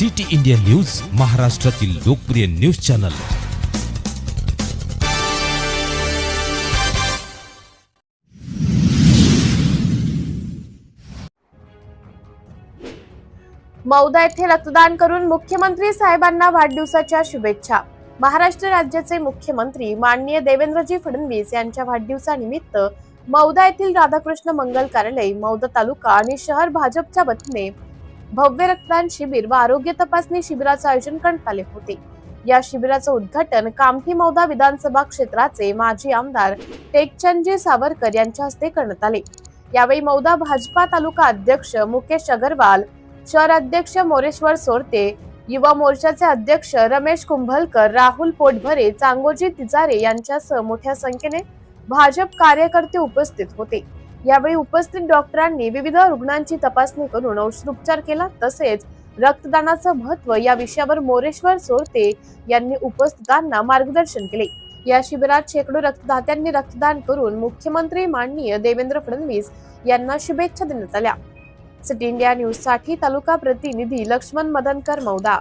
City India news महाराष्ट्रातील लोकप्रिय news channel. Mauda येथे रक्तदान करून मुख्यमंत्री साहेबांना वाढदिवसाच्या शुभेच्छा. महाराष्ट्र राज्याचे मुख्यमंत्री माननीय देवेंद्रजी फडणवीस यांच्या वाढदिवसानिमित्त मौदा येथील राधाकृष्ण मंगल कार्यालय मौदा तालुका आणि शहर भाजपच्या वतीने भव्य रक्तदान शिबिर व आरोग्य तपासणी शिबिराचे आयोजन करण्यात आले होते. या शिबिराचं उद्घाटन कामठी मौदा विधानसभा क्षेत्राचे माजी आमदार टेकचंदजी सावरकर यांच्या हस्ते करण्यात आले. यावेळी मौदा भाजपा तालुका अध्यक्ष मुकेश अगरवाल शहर अध्यक्ष मोरेश्वर सोरते युवा मोर्चाचे अध्यक्ष रमेश कुंभलकर राहुल पोटभरे चांगोजी तिजारे यांच्यासह मोठ्या संख्येने भाजप कार्यकर्ते उपस्थित होते. यावेळी उपस्थित डॉक्टरांनी विविध रुग्णांची तपासणी करून औषधोपचार केला. तसेच रक्तदानाचं महत्त्व या विषयावर मोरेश्वर सोरते यांनी उपस्थितांना मार्गदर्शन केले. या शिबिरात शेकडो रक्तदात्यांनी रक्तदान करून मुख्यमंत्री माननीय देवेंद्र फडणवीस यांना शुभेच्छा देण्यात आल्या. सिटी इंडिया न्यूजसाठी तालुका प्रतिनिधी लक्ष्मण मदनकर मौदा.